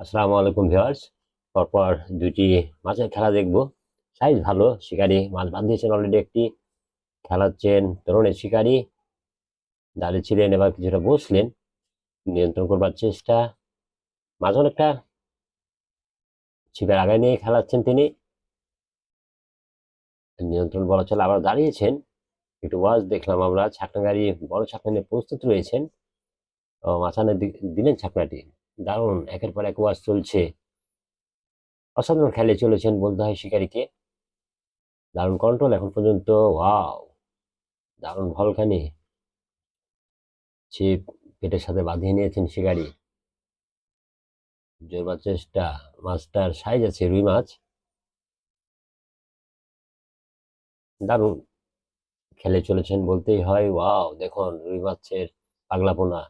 আসসালামু আলাইকুম ভিউয়ার্স। পরপর দুটি মাছের খেলা দেখব। সাইজ ভালো, শিকারি মাছ বাঁধিয়েছেন অলরেডি একটি। খেলাচ্ছেন তরুণের শিকারি। দাঁড়িয়ে ছিলেন, এবার কিছুটা বসলেন। নিয়ন্ত্রণ করবার চেষ্টা। মাছ অনেকটা ছিপের আগায় নিয়ে খেলাচ্ছেন তিনি। নিয়ন্ত্রণ বলা চলে আবার দাঁড়িয়েছেন। একটু ওয়াজ দেখলাম আমরা। ছাকনা গাড়ি বড় ছাকনা নিয়ে প্রস্তুত রয়েছেন। ও মাছানে দিলেন ছাকনাটি। দারুণ, একের পর এক ওয়াজ চলছে। অসাধারণ খেলে চলেছেন বলতে হয় শিকারীকে। দারুণ কন্ট্রোল এখন পর্যন্ত ওয়াও দারুণ ভলখানি ছিপ পেটের সাথে বাঁধিয়ে নিয়েছেন শিকারী। জোরবার চেষ্টা মাছটার সাইজ আছে রুই মাছ। দারুণ খেলে চলেছেন বলতেই হয় ওয়াও দেখুন রুই মাছের পাগলাপোনা।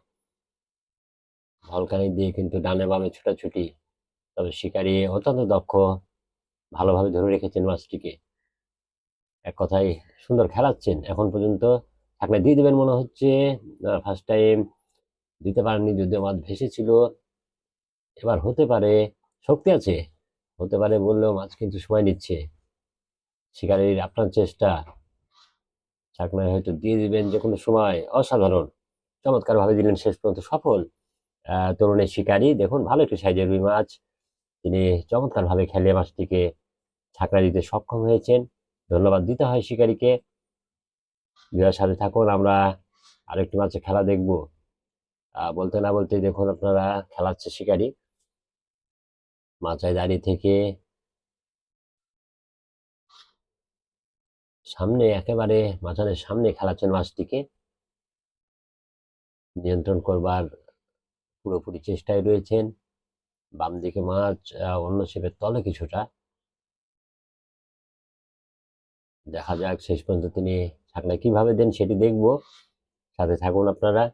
ভলকানি দিয়ে কিন্তু ডানে বামে ছুটাছুটি। তবে শিকারি অত্যন্ত দক্ষ, ভালোভাবে ধরে রেখেছেন মাছটিকে। এক কথায় সুন্দর খেলাচ্ছেন। এখন পর্যন্ত থাকলে দিয়ে দেবেন মনে হচ্ছে। ফার্স্ট টাইম দিতে পারেননি, যদিও মাছ ভেসেছিল। এবার হতে পারে, শক্তি আছে। হতে পারে বললেও মাছ কিন্তু সময় নিচ্ছে। শিকারির আপনার চেষ্টা। চাকনায় হয়তো দিয়ে দিবেন যে কোনো সময়। অসাধারণ। চমৎকারভাবে দিলেন শেষ পর্যন্ত সফল। তরুণের শিকারী। দেখুন, ভালো একটি সাইজের রুই মাছ। তিনি চমৎকারভাবে খেলে মাছটিকে ছাকরা দিতে সক্ষম হয়েছেন। ধন্যবাদ দিতে হয় শিকারীকে। বিয়ের সাথে থাকুন, আমরা আরেকটি মাছের খেলা দেখব। বলতে না বলতে দেখুন, আপনারা খেলাচ্ছে শিকারী। মাচায় দাঁড়িয়ে থেকে সামনে, একেবারে মাচানের সামনে খেলাচ্ছেন মাছটিকে। নিয়ন্ত্রণ করবার পুরোপুরি চেষ্টায় রয়েছেন। বাম দিকে মাছ অন্য শেপের তলে কিছুটা। দেখা যাক, শেষ পর্যন্ত তিনি ছাকলা কীভাবে দেন সেটি দেখব। সাথে থাকুন আপনারা।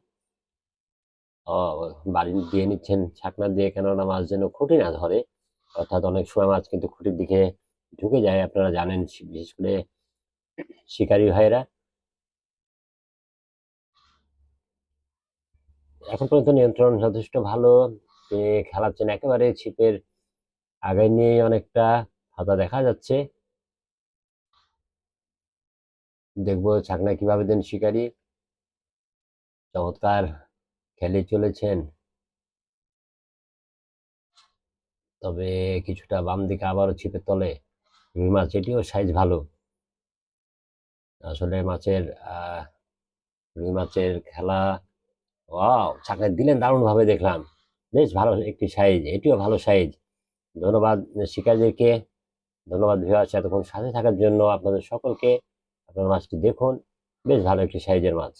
বাড়ি দিয়ে নিচ্ছেন ছাকনা দিয়ে, কেননা মাছ যেন খুঁটি না ধরে। অর্থাৎ অনেক সময় মাছ কিন্তু খুঁটির দিকে ঢুকে যায়, আপনারা জানেন, বিশেষ করে শিকারী ভাইয়েরা। এখন পর্যন্ত নিয়ন্ত্রণ যথেষ্ট ভালো। তিনি খেলাচ্ছেন একেবারে ছিপের আগায় নিয়ে অনেকটা হাতা দেখা যাচ্ছে। দেখব ছাকনা কীভাবে দেন শিকারি। চমৎকার খেলে চলেছেন। তবে কিছুটা বাম দিকে আবারও ছিপের তলে। রুই মাছ, এটিও সাইজ ভালো। আসলে মাছের রুই মাছের খেলা ওয়াও চাকরি দিলেন, দারুণভাবে দেখলাম। বেশ ভালো একটি সাইজ, এটিও ভালো সাইজ। ধন্যবাদ শিকারীদেরকে, ধন্যবাদ ভিউয়ার্স এতক্ষণ সাথে থাকার জন্য। আপনাদের সকলকে আপনার মাছটি দেখুন। বেশ ভালো একটি সাইজের মাছ।